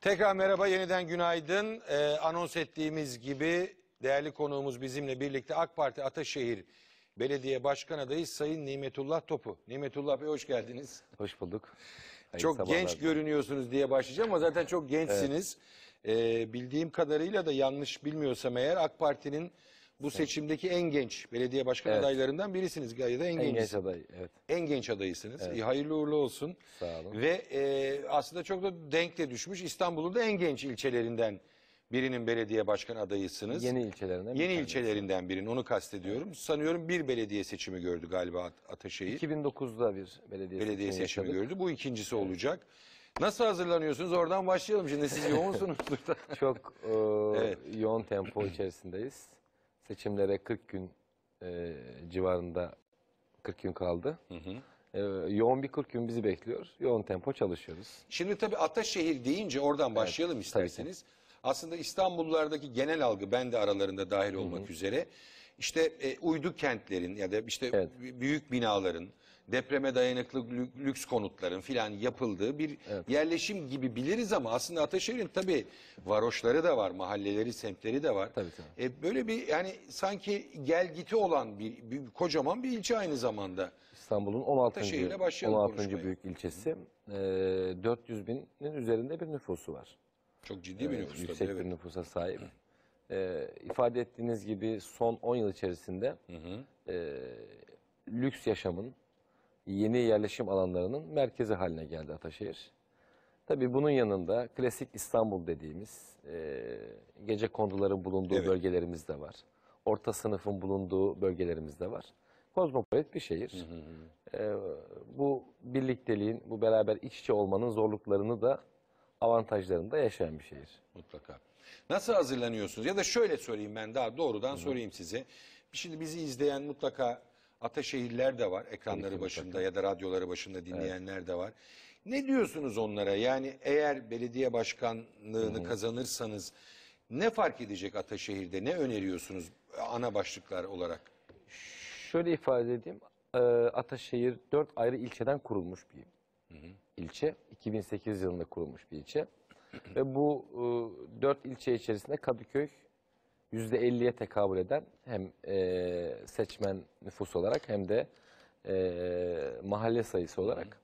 Tekrar merhaba, yeniden günaydın. Ee, anons ettiğimiz gibi değerli konuğumuz bizimle birlikte AK Parti Ataşehir Belediye Başkan Adayı Sayın Nimetullah Topu. Nimetullah Bey hoş geldiniz. Hoş bulduk. Hayırlı çok sabahlar. genç görünüyorsunuz diye başlayacağım ama zaten çok gençsiniz. Ee, bildiğim kadarıyla da yanlış bilmiyorsam eğer AK Parti'nin bu seçimdeki en genç belediye başkan Evet. adaylarından birisiniz. Gayet de en, En genç genç, aday. Evet. en genç adayısınız. İyi, hayırlı uğurlu olsun. Sağ olun. Ve e, aslında çok da denk de düşmüş. İstanbul'un da en genç ilçelerinden birinin belediye başkan adayısınız. Yeni ilçelerinden. bir Yeni tanesi. ilçelerinden birinin onu kastediyorum. Sanıyorum bir belediye seçimi gördü galiba At- Ataşehir. 2009'da bir belediye, belediye seçimi seçimi yaşadık. gördü. Bu ikincisi olacak. Nasıl hazırlanıyorsunuz? Oradan başlayalım. Şimdi siz yoğunsunuzdur da. Çok e, yoğun tempo içerisindeyiz. Seçimlere 40 gün e, civarında 40 gün kaldı. E, yoğun bir 40 gün bizi bekliyor. Yoğun tempo çalışıyoruz. Şimdi tabii Ataşehir deyince oradan başlayalım isterseniz. Aslında İstanbullulardaki genel algı ben de aralarında dahil olmak üzere işte e, uydu kentlerin ya da işte Evet. büyük binaların depreme dayanıklı lü- lüks konutların filan yapıldığı bir yerleşim gibi biliriz ama aslında Ataşehir'in tabii varoşları da var, mahalleleri, semtleri de var. Tabii, tabii. E, böyle bir yani sanki gel giti olan bir, bir kocaman bir ilçe aynı zamanda. İstanbul'un 16. Ataşehir'le başlayalım 16. konuşmaya. büyük ilçesi. E, 400 binin üzerinde bir nüfusu var. Çok ciddi bir Ee, nüfus tabii, yüksek evet. bir nüfusa sahip. Ee, ifade ettiğiniz gibi son 10 yıl içerisinde e, lüks yaşamın yeni yerleşim alanlarının merkezi haline geldi Ataşehir. Tabii bunun yanında klasik İstanbul dediğimiz e, gece konduların bulunduğu Evet. bölgelerimiz de var. Orta sınıfın bulunduğu bölgelerimiz de var. Kozmopolit bir şehir. E, bu birlikteliğin, bu beraber iç içe olmanın zorluklarını da avantajlarını da yaşayan bir şehir. Mutlaka. Nasıl hazırlanıyorsunuz? Ya da şöyle sorayım ben daha doğrudan sorayım size. Şimdi bizi izleyen mutlaka Ataşehirler de var. Ekranları başında ya da radyoları başında dinleyenler de var. Ne diyorsunuz onlara? Yani eğer belediye başkanlığını kazanırsanız ne fark edecek Ataşehir'de? Ne öneriyorsunuz ana başlıklar olarak? Şöyle ifade edeyim. e, Ataşehir dört ayrı ilçeden kurulmuş bir ilçe. 2008 yılında kurulmuş bir ilçe. Ve bu e, dört ilçe içerisinde Kadıköy %50'ye tekabül eden hem e, seçmen nüfus olarak hem de e, mahalle sayısı olarak.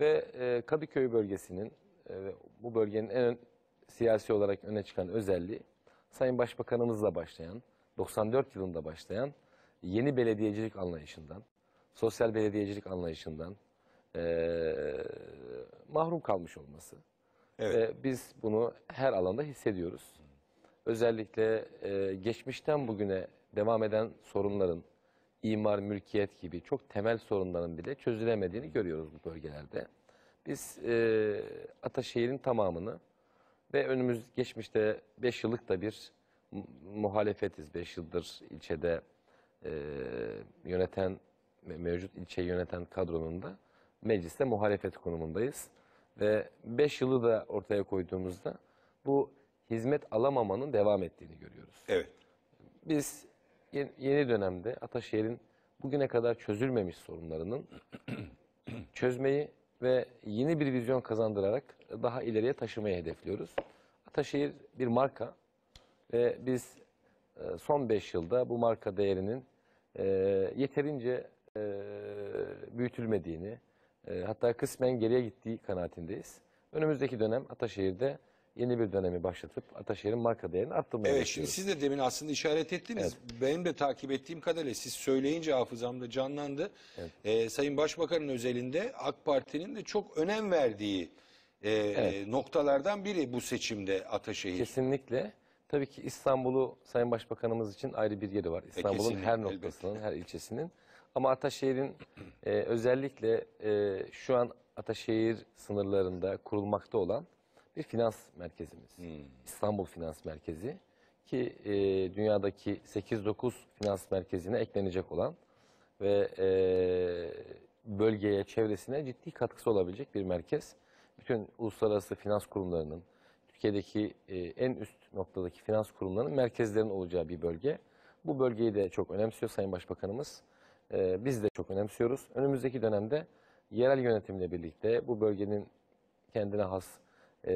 Ve e, Kadıköy bölgesinin e, ve bu bölgenin en ön- siyasi olarak öne çıkan özelliği Sayın Başbakanımızla başlayan, 94 yılında başlayan yeni belediyecilik anlayışından, sosyal belediyecilik anlayışından eee, mahrum kalmış olması. Evet. Ve biz bunu her alanda hissediyoruz. Özellikle eee, geçmişten bugüne devam eden sorunların, imar, mülkiyet gibi çok temel sorunların bile çözülemediğini görüyoruz bu bölgelerde. Biz eee Ataşehir'in tamamını ve önümüz geçmişte 5 yıllık da bir mu- muhalefetiz. 5 yıldır ilçede eee, yöneten, mevcut ilçeyi yöneten kadronun da mecliste muhalefet konumundayız. Ve 5 yılı da ortaya koyduğumuzda bu hizmet alamamanın devam ettiğini görüyoruz. Evet. Biz ye- yeni dönemde Ataşehir'in bugüne kadar çözülmemiş sorunlarının çözmeyi ve yeni bir vizyon kazandırarak daha ileriye taşımayı hedefliyoruz. Ataşehir bir marka ve biz e, son 5 yılda bu marka değerinin e, yeterince e, büyütülmediğini, hatta kısmen geriye gittiği kanaatindeyiz. Önümüzdeki dönem Ataşehir'de yeni bir dönemi başlatıp Ataşehir'in marka değerini arttırmaya Evet şimdi başlıyoruz. siz de demin aslında işaret ettiniz. Benim de takip ettiğim kadarıyla siz söyleyince hafızamda canlandı. Ee, Sayın Başbakan'ın özelinde AK Parti'nin de çok önem verdiği e, noktalardan biri bu seçimde Ataşehir. Kesinlikle. Tabii ki İstanbul'u Sayın Başbakanımız için ayrı bir yeri var. İstanbul'un kesinlikle, her elbette. noktasının, her ilçesinin. Ama Ataşehir'in e, özellikle e, şu an Ataşehir sınırlarında kurulmakta olan bir finans merkezimiz. Hmm. İstanbul Finans Merkezi ki e, dünyadaki 8-9 finans merkezine eklenecek olan ve e, bölgeye, çevresine ciddi katkısı olabilecek bir merkez. Bütün uluslararası finans kurumlarının, Türkiye'deki e, en üst noktadaki finans kurumlarının merkezlerinin olacağı bir bölge. Bu bölgeyi de çok önemsiyor Sayın Başbakanımız. E, biz de çok önemsiyoruz. Önümüzdeki dönemde yerel yönetimle birlikte bu bölgenin kendine has e,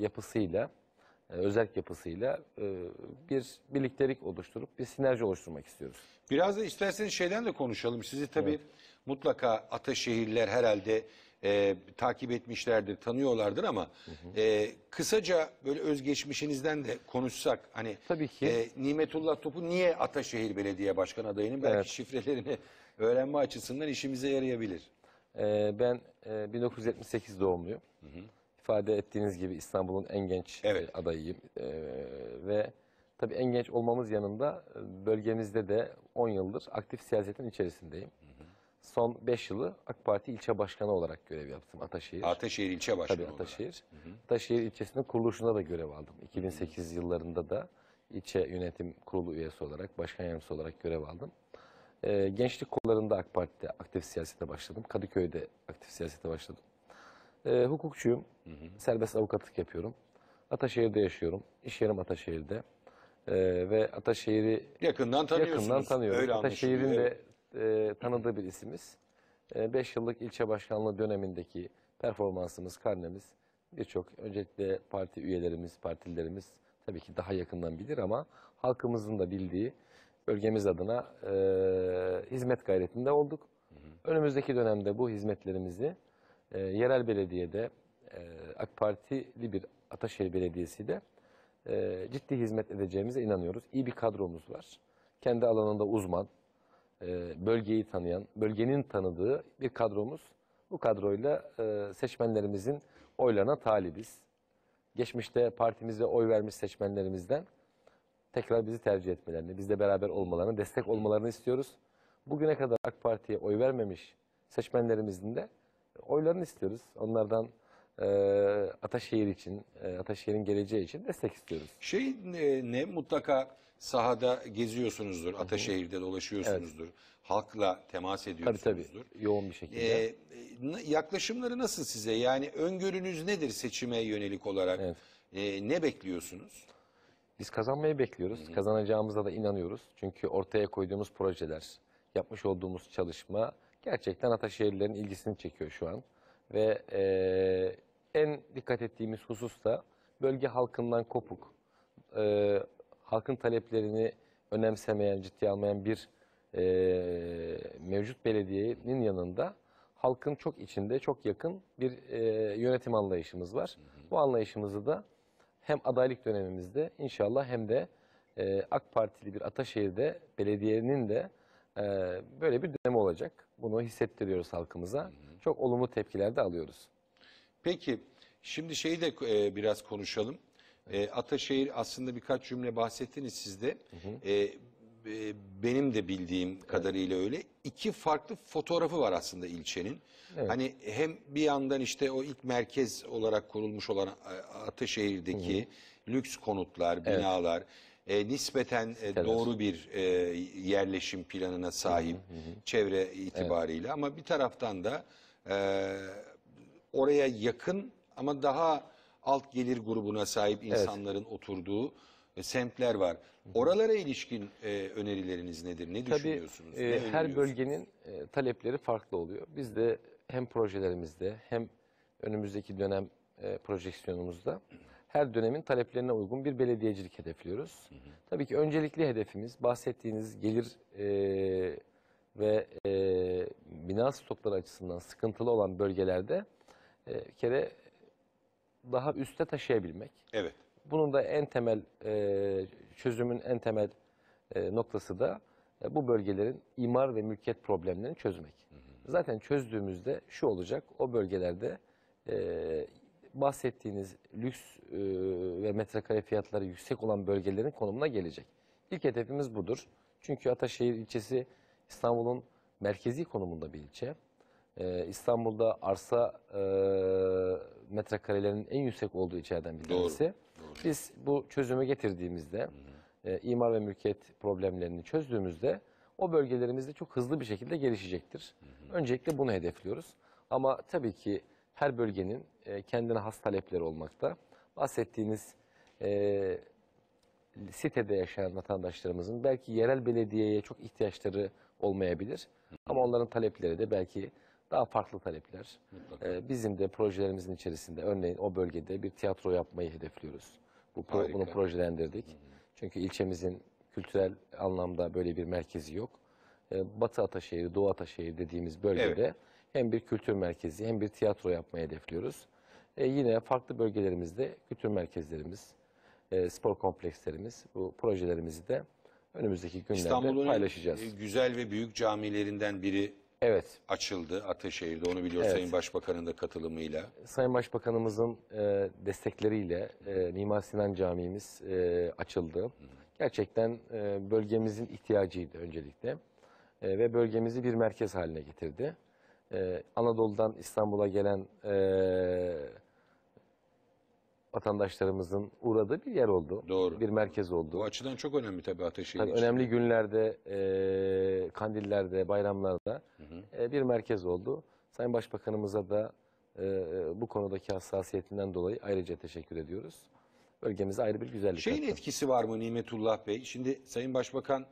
yapısıyla, e, özerk yapısıyla e, bir birliktelik oluşturup bir sinerji oluşturmak istiyoruz. Biraz da isterseniz şeyden de konuşalım. Sizi tabii mutlaka Ataşehirliler herhalde e, takip etmişlerdir, tanıyorlardır ama e, kısaca böyle özgeçmişinizden de konuşsak hani Tabii ki. e, Nimetullah Top'u niye Ataşehir Belediye Başkan adayının belki Evet. şifrelerini öğrenme açısından işimize yarayabilir. E, ben e, 1978 doğumluyum. İfade ettiğiniz gibi İstanbul'un en genç Evet. e, adayıyım. E, ve tabii en genç olmamız yanında e, bölgemizde de 10 yıldır aktif siyasetin içerisindeyim. Son 5 yılı AK Parti ilçe başkanı olarak görev yaptım Ataşehir. Ataşehir ilçe başkanı Tabii olarak. Ataşehir. Ataşehir ilçesinin kuruluşunda da görev aldım. 2008 yıllarında da ilçe yönetim kurulu üyesi olarak, başkan yardımcısı olarak görev aldım. Ee, gençlik kollarında AK Parti'de aktif siyasete başladım. Kadıköy'de aktif siyasete başladım. Ee, hukukçuyum. Serbest avukatlık yapıyorum. Ataşehir'de yaşıyorum. İş yerim Ataşehir'de. Ee, ve Ataşehir'i Yakından tanıyorsunuz. Yakından tanıyorum. Öyle Ataşehir'in de e, tanıdığı bir isimiz. 5 yıllık ilçe başkanlığı dönemindeki performansımız, karnemiz birçok öncelikle parti üyelerimiz, partililerimiz tabii ki daha yakından bilir ama halkımızın da bildiği bölgemiz adına e, hizmet gayretinde olduk. Önümüzdeki dönemde bu hizmetlerimizi e, yerel belediyede e, AK Partili bir Ataşehir Belediyesi de e, ciddi hizmet edeceğimize inanıyoruz. İyi bir kadromuz var. Kendi alanında uzman, e, bölgeyi tanıyan, bölgenin tanıdığı bir kadromuz. Bu kadroyla e, seçmenlerimizin oylarına talibiz. Geçmişte partimize oy vermiş seçmenlerimizden tekrar bizi tercih etmelerini, bizle beraber olmalarını, destek olmalarını istiyoruz. Bugüne kadar AK Parti'ye oy vermemiş seçmenlerimizin de oylarını istiyoruz. Onlardan e, Ataşehir için, e, Ataşehir'in geleceği için destek istiyoruz. Şey e, ne mutlaka sahada geziyorsunuzdur, Ataşehir'de dolaşıyorsunuzdur, halkla temas Tabii ediyorsunuzdur. tabii, yoğun bir şekilde. Ee, n- yaklaşımları nasıl size? Yani öngörünüz nedir seçime yönelik olarak? Evet. Ee, ne bekliyorsunuz? Biz kazanmayı bekliyoruz. Kazanacağımıza da inanıyoruz. Çünkü ortaya koyduğumuz projeler, yapmış olduğumuz çalışma gerçekten Ataşehirlilerin ilgisini çekiyor şu an. Ve eee, en dikkat ettiğimiz husus da bölge halkından kopuk, eee, halkın taleplerini önemsemeyen, ciddiye almayan bir eee, mevcut belediyenin yanında halkın çok içinde, çok yakın bir eee, yönetim anlayışımız var. Bu anlayışımızı da hem adaylık dönemimizde inşallah hem de e, AK Partili bir Ataşehir'de belediyenin de e, böyle bir dönemi olacak. Bunu hissettiriyoruz halkımıza. Çok olumlu tepkiler de alıyoruz. Peki şimdi şeyi de e, biraz konuşalım. E, Ataşehir aslında birkaç cümle bahsettiniz siz de. E, e, benim de bildiğim kadarıyla öyle. İki farklı fotoğrafı var aslında ilçenin. Evet. Hani hem bir yandan işte o ilk merkez olarak kurulmuş olan Ataşehir'deki lüks konutlar, binalar, e, nispeten e, doğru bir e, yerleşim planına sahip çevre itibariyle ama bir taraftan da e, oraya yakın ama daha alt gelir grubuna sahip insanların oturduğu e, semtler var. Oralara ilişkin e, önerileriniz nedir? Ne Tabii düşünüyorsunuz? e, Ne her bölgenin e, talepleri farklı oluyor. Biz de hem projelerimizde hem önümüzdeki dönem e, projeksiyonumuzda her dönemin taleplerine uygun bir belediyecilik hedefliyoruz. Tabii ki öncelikli hedefimiz bahsettiğiniz gelir e, ve e, bina stokları açısından sıkıntılı olan bölgelerde e, bir kere daha üste taşıyabilmek. Evet. Bunun da en temel e, çözümün en temel e, noktası da e, bu bölgelerin imar ve mülkiyet problemlerini çözmek. Zaten çözdüğümüzde şu olacak, o bölgelerde e, bahsettiğiniz lüks e, ve metrekare fiyatları yüksek olan bölgelerin konumuna gelecek. İlk hedefimiz budur. Çünkü Ataşehir ilçesi İstanbul'un merkezi konumunda bir ilçe. E, İstanbul'da arsa e, metrekarelerinin en yüksek olduğu ilçelerden bir Doğru. tanesi. Biz bu çözümü getirdiğimizde, e, imar ve mülkiyet problemlerini çözdüğümüzde o bölgelerimizde çok hızlı bir şekilde gelişecektir. Öncelikle bunu hedefliyoruz. Ama tabii ki her bölgenin e, kendine has talepleri olmakta. Bahsettiğiniz e, sitede yaşayan vatandaşlarımızın belki yerel belediyeye çok ihtiyaçları olmayabilir. Ama onların talepleri de belki daha farklı talepler. Mutlaka. Ee, bizim de projelerimizin içerisinde örneğin o bölgede bir tiyatro yapmayı hedefliyoruz. Bu pro- bunu projelendirdik. Çünkü ilçemizin kültürel anlamda böyle bir merkezi yok. Ee, Batı Ataşehir, Doğu Ataşehir dediğimiz bölgede hem bir kültür merkezi hem bir tiyatro yapmayı hedefliyoruz. Ee, yine farklı bölgelerimizde kültür merkezlerimiz, e, spor komplekslerimiz bu projelerimizi de önümüzdeki günlerde İstanbul'un paylaşacağız. en, e, güzel ve büyük camilerinden biri Evet, açıldı Ataşehir'de. Onu biliyor Evet. Sayın Başbakan'ın da katılımıyla. Sayın Başbakanımızın e, destekleriyle e, Mimar Sinan Camii'miz e, açıldı. Gerçekten e, bölgemizin ihtiyacıydı öncelikle E, ve bölgemizi bir merkez haline getirdi. E, Anadolu'dan İstanbul'a gelen e, vatandaşlarımızın uğradığı bir yer oldu. Doğru. Bir merkez oldu. Bu açıdan çok önemli tabii Ataşehir Tabii için. önemli günlerde, e, kandillerde, bayramlarda e, bir merkez oldu. Sayın Başbakanımıza da e, bu konudaki hassasiyetinden dolayı ayrıca teşekkür ediyoruz. Bölgemize ayrı bir güzellik Şeyin kattı. etkisi var mı Nimetullah Bey? Şimdi Sayın Başbakan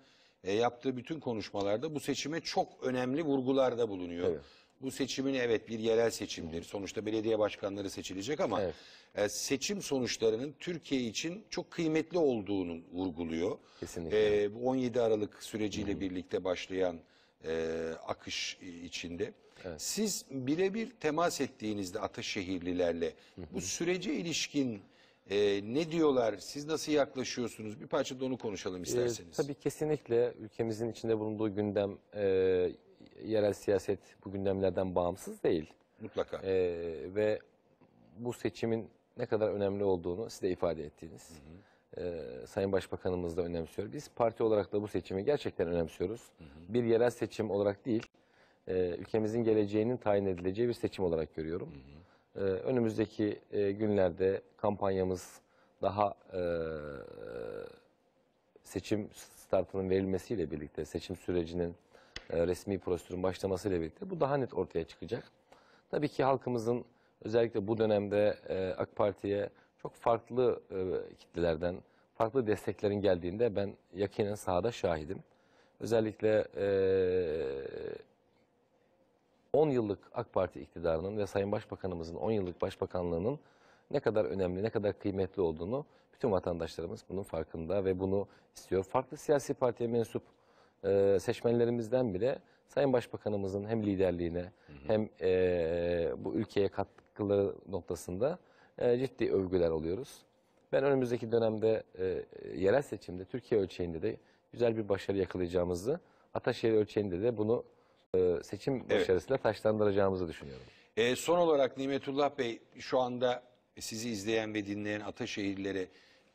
e, yaptığı bütün konuşmalarda bu seçime çok önemli vurgularda bulunuyor. Evet. Bu seçimin evet bir yerel seçimdir. Sonuçta belediye başkanları seçilecek ama Evet. e, seçim sonuçlarının Türkiye için çok kıymetli olduğunu vurguluyor. Kesinlikle. E, bu 17 Aralık süreciyle birlikte başlayan e, akış içinde. Siz birebir temas ettiğinizde Ataşehirlilerle bu sürece ilişkin e, ne diyorlar? Siz nasıl yaklaşıyorsunuz? Bir parça da onu konuşalım Ee, isterseniz. tabii kesinlikle ülkemizin içinde bulunduğu gündem e, yerel siyaset bu gündemlerden bağımsız değil. Mutlaka. E, ve bu seçimin ne kadar önemli olduğunu siz de ifade ettiğiniz. e, Sayın Başbakanımız da önemsiyor. Biz parti olarak da bu seçimi gerçekten önemsiyoruz. Bir yerel seçim olarak değil, e, ülkemizin geleceğinin tayin edileceği bir seçim olarak görüyorum. E, önümüzdeki e, günlerde kampanyamız daha e, seçim startının verilmesiyle birlikte, seçim sürecinin e, resmi prosedürün başlamasıyla birlikte bu daha net ortaya çıkacak. Tabii ki halkımızın özellikle bu dönemde e, AK Parti'ye çok farklı e, kitlelerden, farklı desteklerin geldiğinde ben yakinen sahada şahidim. Özellikle e, 10 yıllık AK Parti iktidarının ve Sayın Başbakanımızın 10 yıllık başbakanlığının ne kadar önemli, ne kadar kıymetli olduğunu bütün vatandaşlarımız bunun farkında ve bunu istiyor. Farklı siyasi partiye mensup e, seçmenlerimizden bile Sayın Başbakanımızın hem liderliğine hem e, bu ülkeye katkıları noktasında e, ciddi övgüler alıyoruz. Ben önümüzdeki dönemde e, yerel seçimde Türkiye ölçeğinde de güzel bir başarı yakalayacağımızı, Ataşehir ölçeğinde de bunu e, seçim başarısıyla taşlandıracağımızı düşünüyorum. E, son olarak Nimetullah Bey şu anda sizi izleyen ve dinleyen Ataşehirlilere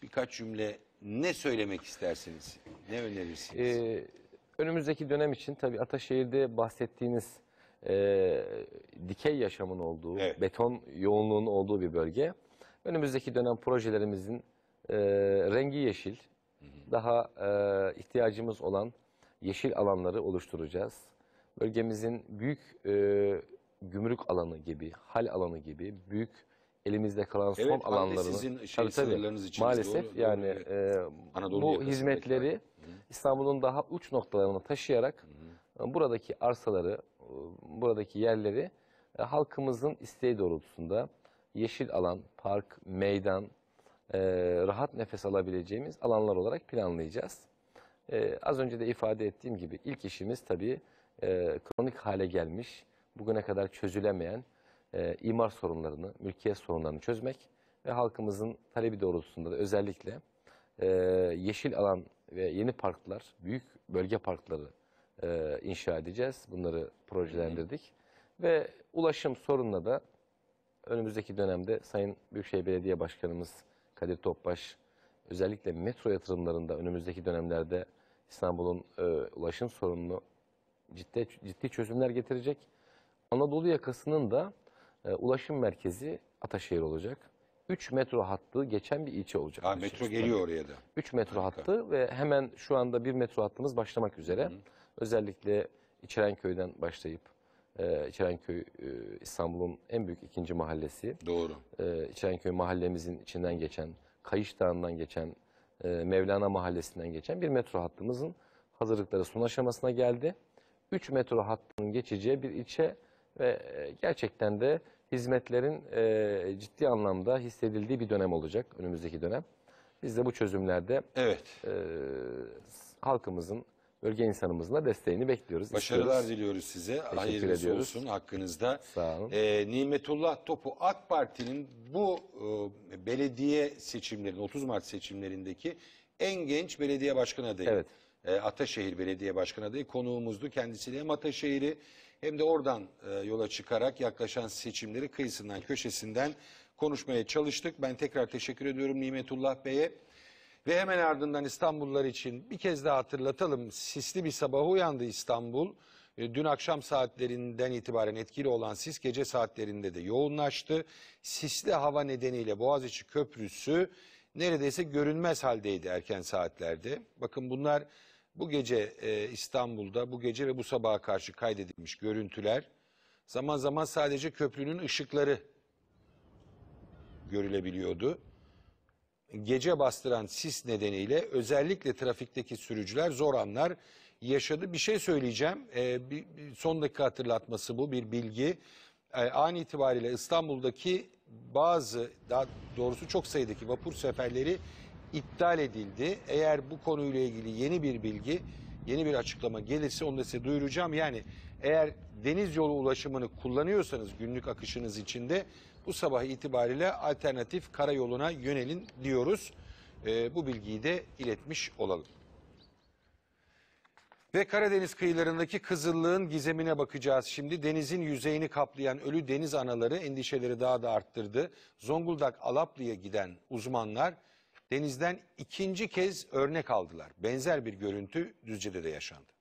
birkaç cümle ne söylemek istersiniz? Ne önerirsiniz? Ee, önümüzdeki dönem için tabii Ataşehir'de bahsettiğiniz e, dikey yaşamın olduğu, Evet. beton yoğunluğunun olduğu bir bölge. Önümüzdeki dönem projelerimizin e, rengi yeşil, daha e, ihtiyacımız olan yeşil alanları oluşturacağız. Bölgemizin büyük e, gümrük alanı gibi, hal alanı gibi büyük elimizde kalan son Evet, alanlarını sizin şey sınırlarınız içinizde, maalesef doğru, doğru, yani evet. e, Anadolu bu hizmetleri İstanbul'un daha uç noktalarına taşıyarak e, buradaki arsaları, e, buradaki yerleri e, halkımızın isteği doğrultusunda yeşil alan, park, meydan, e, rahat nefes alabileceğimiz alanlar olarak planlayacağız. E, az önce de ifade ettiğim gibi ilk işimiz tabii e, kronik hale gelmiş, bugüne kadar çözülemeyen e, imar sorunlarını, mülkiyet sorunlarını çözmek ve halkımızın talebi doğrultusunda da özellikle e, yeşil alan ve yeni parklar, büyük bölge parkları e, inşa edeceğiz. Bunları projelendirdik. Ve ulaşım sorununa da önümüzdeki dönemde Sayın Büyükşehir Belediye Başkanımız Kadir Topbaş özellikle metro yatırımlarında önümüzdeki dönemlerde İstanbul'un e, ulaşım sorununu ciddi, ciddi çözümler getirecek. Anadolu yakasının da e, ulaşım merkezi Ataşehir olacak. 3 metro hattı geçen bir ilçe olacak. Ha, metro geliyor oraya da. 3 metro Harika. hattı ve hemen şu anda bir metro hattımız başlamak üzere. Özellikle İçerenköy'den başlayıp e, İçerenköy e, İstanbul'un en büyük ikinci mahallesi. Doğru. E, İçerenköy mahallemizin içinden geçen, Kayış Dağı'ndan geçen, e, Mevlana Mahallesi'nden geçen bir metro hattımızın hazırlıkları son aşamasına geldi. 3 metro hattının geçeceği bir ilçe ve e, gerçekten de hizmetlerin e, ciddi anlamda hissedildiği bir dönem olacak önümüzdeki dönem. Biz de bu çözümlerde Evet. e, halkımızın, bölge insanımızın da desteğini bekliyoruz. Başarılar istiyoruz. diliyoruz size. Hayırlısı ediyoruz. olsun hakkınızda. Sağ olun. Ee, Nimetullah Topu AK Parti'nin bu e, belediye seçimlerinin 30 Mart seçimlerindeki en genç belediye başkan adayı. Evet. Ee, Ataşehir Belediye Başkan adayı konuğumuzdu. Kendisiyle hem Ataşehir'i hem de oradan e, yola çıkarak yaklaşan seçimleri kıyısından köşesinden konuşmaya çalıştık. Ben tekrar teşekkür ediyorum Nimetullah Bey'e. Ve hemen ardından İstanbullular için bir kez daha hatırlatalım. Sisli bir sabaha uyandı İstanbul. E, Dün akşam saatlerinden itibaren etkili olan sis gece saatlerinde de yoğunlaştı. Sisli hava nedeniyle Boğaziçi Köprüsü neredeyse görünmez haldeydi erken saatlerde. Bakın bunlar bu gece e, İstanbul'da bu gece ve bu sabaha karşı kaydedilmiş görüntüler. Zaman zaman sadece köprünün ışıkları görülebiliyordu gece bastıran sis nedeniyle özellikle trafikteki sürücüler zor anlar yaşadı. Bir şey söyleyeceğim. Ee, bir, bir son dakika hatırlatması bu bir bilgi. Ee, an itibariyle İstanbul'daki bazı daha doğrusu çok sayıdaki vapur seferleri iptal edildi. Eğer bu konuyla ilgili yeni bir bilgi, yeni bir açıklama gelirse onu da size duyuracağım. Yani eğer deniz yolu ulaşımını kullanıyorsanız günlük akışınız içinde bu sabah itibariyle alternatif karayoluna yönelin diyoruz. Ee, bu bilgiyi de iletmiş olalım. Ve Karadeniz kıyılarındaki kızıllığın gizemine bakacağız. Şimdi denizin yüzeyini kaplayan ölü deniz anaları endişeleri daha da arttırdı. Zonguldak Alaplı'ya giden uzmanlar denizden ikinci kez örnek aldılar. Benzer bir görüntü Düzce'de de yaşandı.